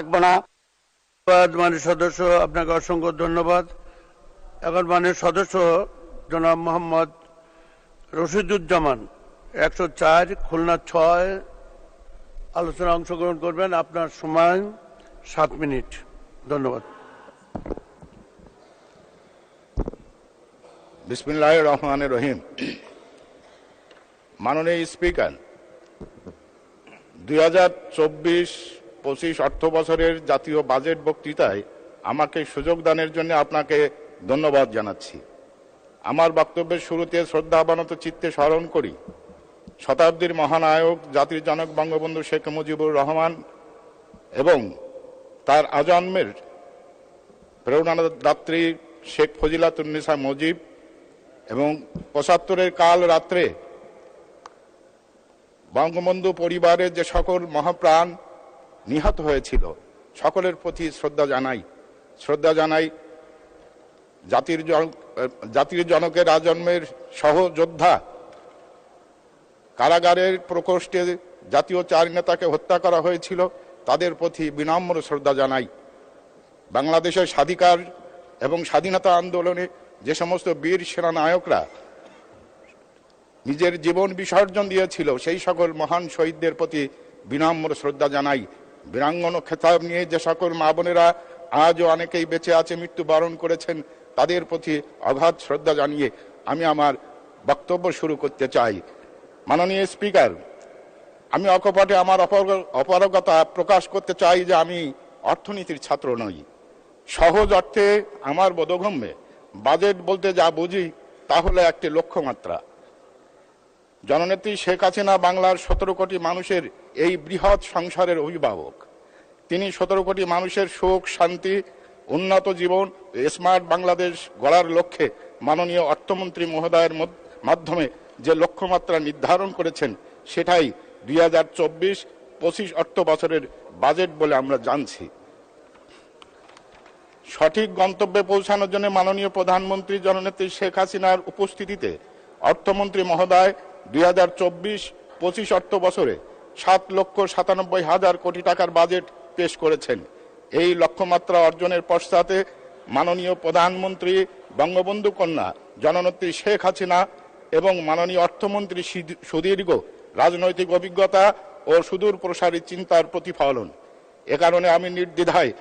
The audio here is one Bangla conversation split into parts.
রাখব না। মানের সদস্য, আপনাকে অসংখ্য ধন্যবাদ। এখন মানের সদস্য জনাব মোহাম্মদ রশিদুজ্জামান, একশো চার, খুলনা ছয়। আলোচনা অংশগ্রহণ করবেন। আপনার সময় সাত মিনিট। ধন্যবাদ। বিসমিল্লাহ রহমান রহিম। মাননীয় স্পিকার, দুই হাজার চব্বিশ পঁচিশ অর্থ বছরের জাতীয় বাজেট বক্তৃতায় আমাকে সুযোগ দানের জন্য আপনাকে ধন্যবাদ জানাচ্ছি। আমার বক্তব্যের শুরুতে শ্রদ্ধাবানত চিত্তে স্মরণ করি। শতাব্দীর মহানায়ক, জাতির জনক বঙ্গবন্ধু শেখ মুজিবুর রহমান এবং তার আজন্মের প্রেরণাদাত্রী শেখ ফজিলাতুন্নিসা মুজিব এবং পঁচাত্তরের কাল রাত্রে বঙ্গবন্ধু পরিবারের যে সকল মহাপ্রাণ নিহত হয়েছিল। সকলের প্রতি শ্রদ্ধা জানাই। শ্রদ্ধা জানাই জাতির জাতির জনকের আজন্মের সহযোদ্ধা। কারাগারের প্রকোষ্ঠে জাতীয় চার নেতাকে হত্যা করা হয়েছিল। তাদের প্রতি বিনম্র শ্রদ্ধা জানাই। বাংলাদেশের স্বাধিকার এবং স্বাধীনতা আন্দোলনে যে সমস্ত বীর সেনা নায়করা নিজের জীবন বিসর্জন দিয়েছিল, সেই সকল মহান শহীদদের প্রতি বিনম্র শ্রদ্ধা জানাই। বীরাঙ্গন খেতাব নিয়ে যে সকল মা বোনেরা আজও অনেকেই বেঁচে আছে, মৃত্যুবরণ করেছেন, তাদের প্রতি অগাধ শ্রদ্ধা জানিয়ে আমি আমার বক্তব্য শুরু করতে চাই। মাননীয় স্পিকার, আমি অকপটে আমার অপারগ- অপারগতা প্রকাশ করতে চাই যে আমি অর্থনীতির ছাত্র নই। সহজ অর্থে আমার বোধগম্যে বাজেট বলতে যা বুঝি, তা হলো একটি লক্ষ্যমাত্রা। জননেত্রী শেখ হাসিনা বাংলার সতেরো কোটি মানুষের এই বৃহৎ সংসারের অভিভাবক। তিনি সতেরো কোটি মানুষের সুখ, শান্তি, উন্নত জীবন স্মার্ট বাংলাদেশ গড়ার লক্ষ্যে মাননীয় অর্থমন্ত্রী মহোদয়ের মাধ্যমে যে লক্ষ্যমাত্রা নির্ধারণ করেছেন, সেটাই দুই হাজার চব্বিশ পঁচিশ অর্থ বছরের বাজেট বলে আমরা জানছি। সঠিক গন্তব্যে পৌঁছানোর জন্য মাননীয় প্রধানমন্ত্রী জননেত্রী শেখ হাসিনার উপস্থিতিতে অর্থমন্ত্রী মহোদয় দুই হাজার চব্বিশ পঁচিশ অর্থ বছরে সাত লক্ষ সাতানব্বই হাজার কোটি টাকার বাজেট পেশ করেছেন। এই লক্ষ্যমাত্রা অর্জনের পশ্চাতে মাননীয় প্রধানমন্ত্রী বঙ্গবন্ধু কন্যা, জননেত্রী শেখ হাসিনা এবং মাননীয় অর্থমন্ত্রী সুদীর্ঘ রাজনৈতিক অভিজ্ঞতা ও সুদূর প্রসারী চিন্তার প্রতিফলন। এ কারণে আমি নির্দ্বিধায়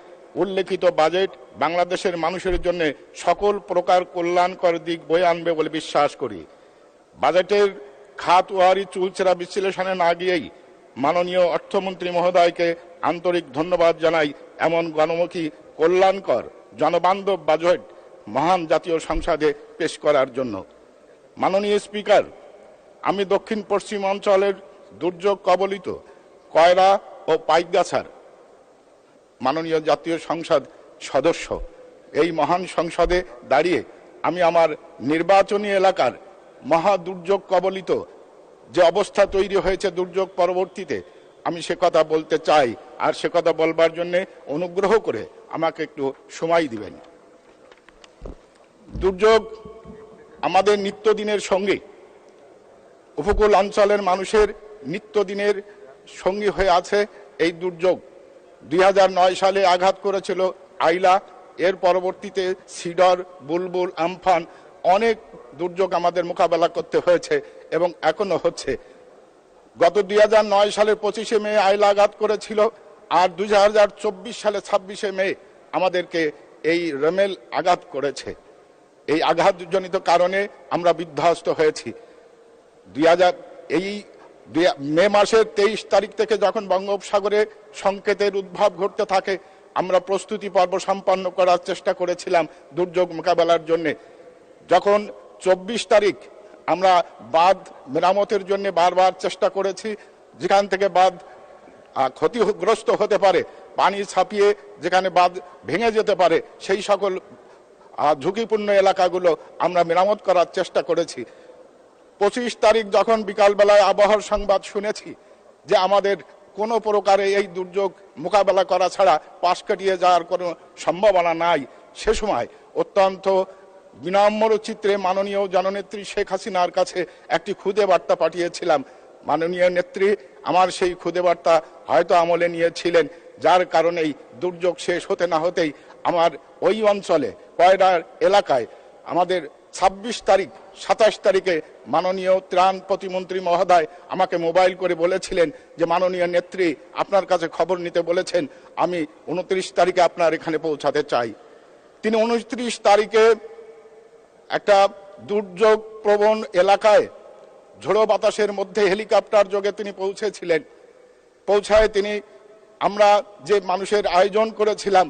উল্লেখিত বাজেট বাংলাদেশের মানুষের জন্য সকল প্রকার কল্যাণকর দিক বয়ে আনবে বলে বিশ্বাস করি। বাজেটের খাত ওয়ারি চুলচেরা বিশ্লেষণে না গিয়েই মাননীয় অর্থমন্ত্রী মহোদয়কে আন্তরিক ধন্যবাদ জানাই এমন গণমুখী, কল্যাণকর, জনবান্ধব বাজেট মহান জাতীয় সংসদে পেশ করার জন্য। মাননীয় স্পিকার, আমি দক্ষিণ পশ্চিম অঞ্চলের দুর্যোগ কবলিত কয়রা ও পাইকগাছার মাননীয় জাতীয় সংসদ সদস্য। এই মহান সংসদে দাঁড়িয়ে আমি আমার নির্বাচনী এলাকার মহা দুর্যোগ কবলিত। যে অবস্থা তৈরি হয়েছে দুর্যোগ পরবর্তীতে, আমি সে কথা বলতে চাই। আর সে কথা বলবার জন্য অনুগ্রহ করে আমাকে একটু সময় দিবেন। দুর্যোগ আমাদের নিত্যদিনের সঙ্গে। উপকূল অঞ্চলের মানুষের নিত্যদিনের সঙ্গী হয়ে আছে এই দুর্যোগ। দুই হাজার নয় সালে আঘাত করেছিল আইলা, এর পরবর্তীতে সিডর, বুলবুল, আমফান, অনেক দুর্যোগ আমাদের মোকাবেলা করতে হয়েছে এবং এখনও হচ্ছে। গত দুই নয় সালের পঁচিশে মে আইলা আঘাত করেছিল আর দুই সালে ছাব্বিশে মে আমাদেরকে এই রেমেল আঘাত করেছে। এই আঘাতজনিত কারণে আমরা বিধ্বস্ত হয়েছি। দুই হাজার এই মে মাসের তেইশ তারিখ থেকে যখন বঙ্গোপসাগরে সংকেতের উদ্ভব ঘটতে থাকে, আমরা প্রস্তুতি পর্ব সম্পন্ন করার চেষ্টা করেছিলাম দুর্যোগ মোকাবেলার জন্যে। যখন চব্বিশ তারিখ আমরা বাঁধ মেরামতের জন্য বারবার চেষ্টা করেছি। যেখান থেকে আহ, ক্ষতিগ্রস্ত হতে পারে পানি ছাপিয়ে যেখানে বাঁধ ভেঙে যেতে পারে সেই সকল ঝুঁকিপূর্ণ এলাকাগুলো আমরা মেরামত করার চেষ্টা করেছি। পঁচিশ তারিখ যখন বিকালবেলায় আবহাওয়ার সংবাদ শুনেছি যে আমাদের কোনো প্রকারে এই দুর্যোগ মোকাবেলা করা ছাড়া পাশ কাটিয়ে যাওয়ার কোনো সম্ভাবনা নাই সে সময় অত্যন্ত বিনম্র চিত্রে মাননীয় জননেত্রী শেখ হাসিনার কাছে একটি খুদে বার্তা পাঠিয়েছিলাম। মাননীয় নেত্রী, আমার সেই খুদে বার্তা হয়তো আমলে নিয়েছিলেন, যার কারণেই দুর্যোগ শেষ হতে না হতেই আমার ওই অঞ্চলে কয়রার এলাকায় আমাদের ছাব্বিশ তারিখ, সাতাশ তারিখে মাননীয় ত্রাণ প্রতিমন্ত্রী মহোদয় আমাকে মোবাইল করে বলেছিলেন যে, মাননীয় নেত্রী, আপনার কাছে খবর নিতে বলেছেন, আমি উনত্রিশ তারিখে আপনার এখানে পৌঁছাতে চাই। তিনি উনত্রিশ তারিখে একটা দুর্যোগ প্রবণ এলাকায় ঝোড়ো বাতাসের মধ্যে হেলিকপ্টার যোগে তিনি পৌঁছেছিলেন। পৌঁছায় তিনি, আমরা যে মানুষের আয়োজন করেছিলাম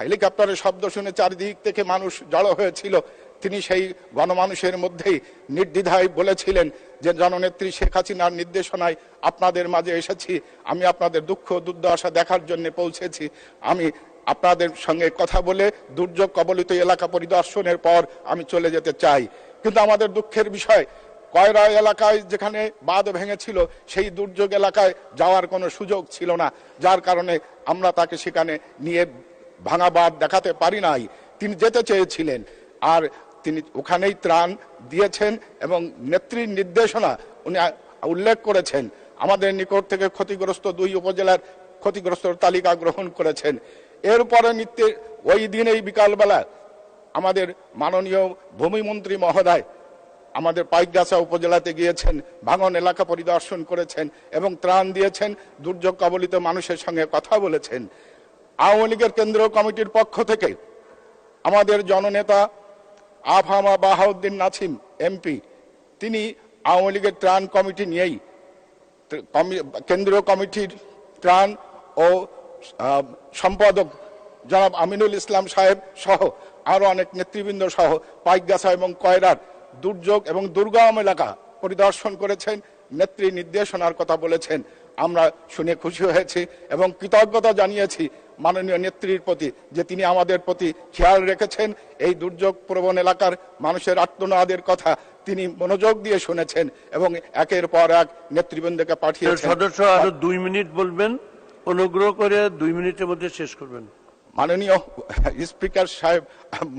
হেলিকপ্টারের শব্দ শুনে চারিদিক থেকে মানুষ জড়ো হয়েছিল। তিনি সেই গণমানুষের মধ্যেই নির্দ্বিধায় বলেছিলেন যে, জননেত্রী শেখ হাসিনার নির্দেশনায় আপনাদের মাঝে এসেছি, আমি আপনাদের দুঃখ দুর্দশা দেখার জন্য পৌঁছেছি। আমি আপনাদের সঙ্গে কথা বলে দুর্যোগ কবলিত এলাকা পরিদর্শনের পর আমি চলে যেতে চাই। কিন্তু আমাদের দুঃখের বিষয়, কয়রা এলাকায় যেখানে বাঁধ ভেঙেছিল, সেই দুর্যোগ এলাকায় যাওয়ার কোনো সুযোগ ছিল না। যার কারণে আমরা তাকে সেখানে নিয়ে ভাঙা বাঁধ দেখাতে পারি নাই। তিনি যেতে চেয়েছিলেন, আর তিনি ওখানেই ত্রাণ দিয়েছেন এবং নেত্রীর নির্দেশনা উনি উল্লেখ করেছেন। আমাদের নিকট থেকে ক্ষতিগ্রস্ত দুই উপজেলার ক্ষতিগ্রস্ত তালিকা গ্রহণ করেছেন। এরপরে নিত্যে, ওই দিনেই বিকালবেলা আমাদের মাননীয় ভূমিমন্ত্রী মহোদয় আমাদের পাইকগাছা উপজেলাতে গিয়েছেন, ভাঙন এলাকা পরিদর্শন করেছেন এবং ত্রাণ দিয়েছেন, দুর্যোগ কবলিত মানুষের সঙ্গে কথা বলেছেন। আওয়ামী লীগের কেন্দ্রীয় কমিটির পক্ষ থেকে আমাদের জননেতা আফহামা বাহাউদ্দিন নাছিম, এমপি, তিনি আওয়ামী লীগের ত্রাণ কমিটি নিয়েই কেন্দ্রীয় কমিটির ত্রাণ ও সম্পাদক জনাব আমিনুল ইসলাম সাহেব সহ আরও অনেক নেতৃবৃন্দ সহ পাইকগাছা এবং কয়রার দুর্যোগ এবং দুর্গম এলাকা পরিদর্শন করেছেন, নেত্রী নির্দেশনার কথা বলেছেন। আমরা শুনে খুশি হয়েছি এবং কৃতজ্ঞতা জানিয়েছি মাননীয় নেত্রীর প্রতি যে তিনি আমাদের প্রতি খেয়াল রেখেছেন। এই দুর্যোগ প্রবণ এলাকার মানুষের আত্মনাদের কথা তিনি মনোযোগ দিয়ে শুনেছেন এবং একের পর এক নেতৃবৃন্দকে পাঠিয়েছেন। সদস্য, আরও দুই মিনিট বলবেন। অনুগ্রহ করে দুই মিনিটের মধ্যে শেষ করবেন। মাননীয় স্পিকার সাহেব,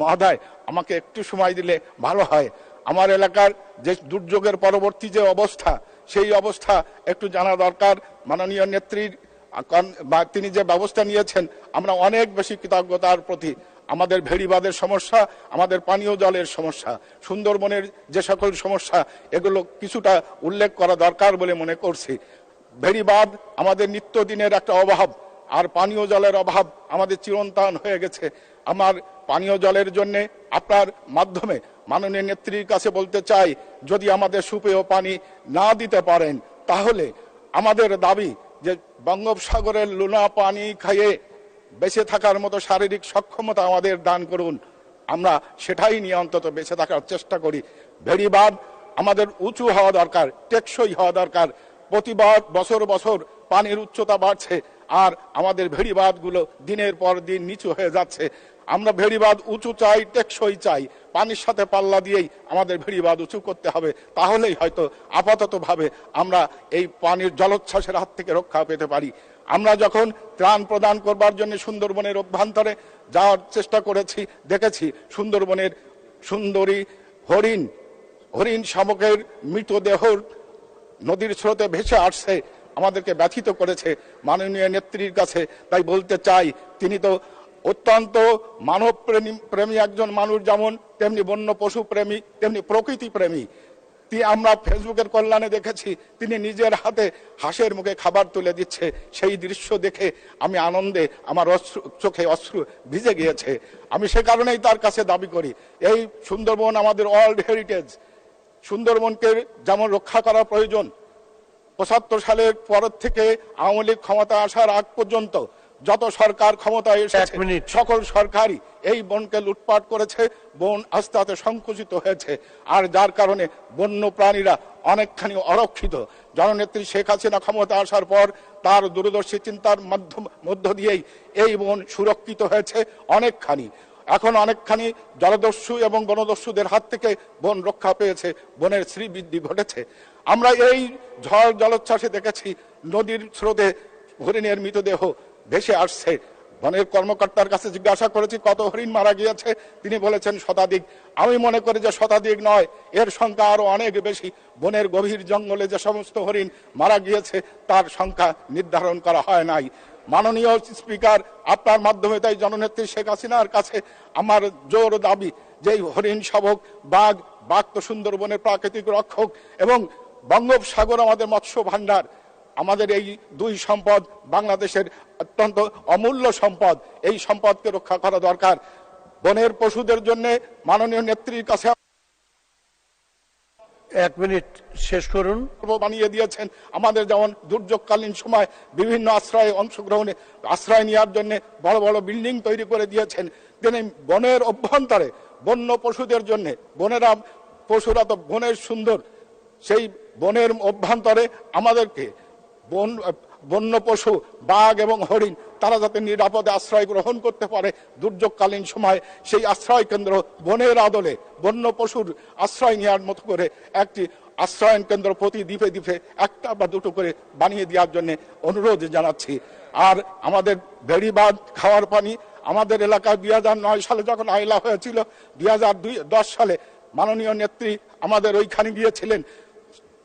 মহোদয়, আমাকে একটু সময় দিলে ভালো হয়। আমার এলাকার যে দুর্যোগের পরবর্তী যে অবস্থা, সেই অবস্থা একটু জানা দরকার। মাননীয় নেত্রীর তিনি যে ব্যবস্থা নিয়েছেন, আমরা অনেক বেশি কৃতজ্ঞতার প্রতি। আমাদের ভেড়িবাদের সমস্যা, আমাদের পানীয় জলের সমস্যা, সুন্দরবনের যে সকল সমস্যা, এগুলো কিছুটা উল্লেখ করা দরকার বলে মনে করছি। ভেড়িবাদ আমাদের নিত্যদিনের একটা অভাব, আর পানীয় জলের অভাব আমাদের চিরন্তন হয়ে গেছে। আমার পানীয় জলের জন্য আপনার মাধ্যমে মাননীয় নেত্রীর কাছে বলতে চাই, যদি আমাদের সুপেয় পানি না দিতে পারেন, তাহলে আমাদের দাবি যে বঙ্গোপসাগরের লুনা পানি খাইয়ে বেঁচে থাকার মতো শারীরিক সক্ষমতা আমাদের দান করুন। আমরা সেটাই নিয়ে অন্তত বেঁচে থাকার চেষ্টা করি। ভেড়িবাদ আমাদের উঁচু হওয়া দরকার, টেকসই হওয়া দরকার প্রতিবার বছর বছর পানির উচ্চতা বাড়ছে আর আমাদের ভেড়িবাদগুলো দিনের পর দিন নিচু হয়ে যাচ্ছে। আমরা ভেড়িবাদ উঁচু চাই, টেকসই চাই। পানির সাথে পাল্লা দিয়েই আমাদের ভেড়িবাদ উঁচু করতে হবে। তাহলেই হয়তো আপাতত ভাবে আমরা এই পানির জলোচ্ছ্বাসের হাত থেকে রক্ষা পেতে পারি। আমরা যখন ত্রাণ প্রদান করবার জন্য সুন্দরবনের অভ্যন্তরে যাওয়ার চেষ্টা করেছি, দেখেছি সুন্দরবনের সুন্দরী হরিণ হরিণ শামুকের মৃতদেহ নদীর স্রোতে ভেসে আসছে, আমাদেরকে ব্যথিত করেছে মাননীয় নেত্রীর কাছে। তাই বলতে চাই, তিনি তো অত্যন্ত মানব প্রেমী প্রেমী একজন মানুষ যেমন, তেমনি বন্য পশু প্রেমী, তেমনি প্রকৃতি প্রেমী। আমরা ফেসবুকের কল্যাণে দেখেছি, তিনি নিজের হাতে হাঁসের মুখে খাবার তুলে দিচ্ছে। সেই দৃশ্য দেখে আমি আনন্দে আমার অশ্রু, চোখে অশ্রু ভিজে গিয়েছে। আমি সে কারণেই তার কাছে দাবি করি, এই সুন্দরবন আমাদের ওয়ার্ল্ড হেরিটেজ সুন্দরবনকে যেমন রক্ষা করা প্রয়োজন পঁচাত্তর সালের পর থেকে আওয়ামী লীগ ক্ষমতা আসার আগ পর্যন্ত যত সরকার ক্ষমতায় এসেছে। সকল সরকারই এই বনকে লুটপাট করেছে বন আস্তে আস্তে সংকুচিত হয়েছে। আর যার কারণে বন্য প্রাণীরা অনেকখানি অরক্ষিত। জননেত্রী শেখ হাসিনা ক্ষমতা আসার পর তার দূরদর্শী চিন্তার মাধ্যম মধ্য দিয়েই এই বন সুরক্ষিত হয়েছে অনেকখানি। এখন অনেকখানি জলদস্যু এবং বনদস্যুদের হাত থেকে বন রক্ষা পেয়েছে, বনের শ্রীবৃদ্ধি ঘটেছে। আমরা এই ঝড় জলোচ্ছ্বাসে দেখেছি, নদীর স্রোতে হরিণের মৃতদেহ ভেসে আসছে। বনের কর্মকর্তার কাছে জিজ্ঞাসা করেছি, কত হরিণ মারা গিয়েছে? তিনি বলেছেন, শতাধিক। আমি মনে করি যে শতাধিক নয়, এর সংখ্যা আরও অনেক বেশি। বনের গভীর জঙ্গলে যে সমস্ত হরিণ মারা গিয়েছে, তার সংখ্যা নির্ধারণ করা হয় নাই। মাননীয় স্পিকার, আপনার মাধ্যমে তাই জননেত্রী শেখ হাসিনার কাছে আমার জোর দাবি যে হরিণ শাবক বাঘ বাঘ তো সুন্দরবনের প্রাকৃতিক রক্ষক এবং বঙ্গোপসাগর আমাদের মৎস্য ভাণ্ডার। আমাদের এই দুই সম্পদ বাংলাদেশের অত্যন্ত অমূল্য সম্পদ। এই সম্পদকে রক্ষা করা দরকার। বনের পশুদের জন্য মাননীয় নেত্রীর কাছে এক মিনিট শেষ করুন। বানিয়ে দিয়েছেন আমাদের যেমন দুর্যোগকালীন সময় বিভিন্ন আশ্রয়ে অংশগ্রহণে, আশ্রয় নেওয়ার জন্য বড় বড় বিল্ডিং তৈরি করে দিয়েছেন, তিনি বনের অভ্যন্তরে বন্য পশুদের জন্য, বনেরা, পশুরা তো বনের সুন্দর, সেই বনের অভ্যন্তরে আমাদেরকে বন, বন্য পশু, বাঘ এবং হরিণ তারা যাতে নিরাপদে আশ্রয় গ্রহণ করতে পারে দুর্যোগকালীন সময়, সেই আশ্রয় কেন্দ্র বনের আদলে বন্য পশুর আশ্রয় নেওয়ার মতো করে একটি আশ্রয়ন কেন্দ্র প্রতি দ্বীপে দ্বীপে একটা বা দুটো করে বানিয়ে দেওয়ার জন্য অনুরোধ জানাচ্ছি। আর আমাদের বেড়িবাঁধ খাওয়ার পানি, আমাদের এলাকায় দুই হাজার নয় সালে যখন আইলা হয়েছিল, দুই সালে মাননীয় নেত্রী আমাদের ওইখানে গিয়েছিলেন।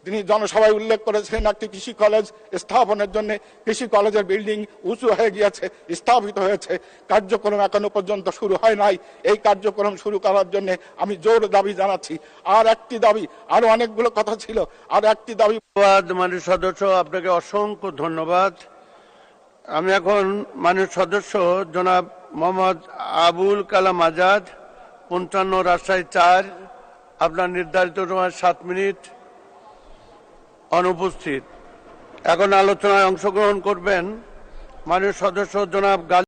তিনি জনসভায় উল্লেখ করেছিলেন একটি কৃষি কলেজ স্থাপনের জন্য। কৃষি কলেজের বিল্ডিং উঁচু হয়ে গিয়েছে, স্থাপিত হয়েছে। কার্যক্রম এখনও পর্যন্ত শুরু হয় নাই। এই কার্যক্রম শুরু করার জন্য আমি জোর দাবি জানাচ্ছি। আর একটি দাবি, আরও অনেকগুলো কথা ছিল, আর একটি দাবি মাননীয় সদস্য, আপনাকে অসংখ্য ধন্যবাদ। আমি এখন মাননীয় সদস্য, জনাব মোহাম্মদ আবুল কালাম আজাদ, পঞ্চান্ন রাজশাহী চার। আপনার নির্ধারিত সময় সাত মিনিট। অনুপস্থিত। এখন আলোচনায় অংশগ্রহণ করবেন মাননীয় সদস্য জনাব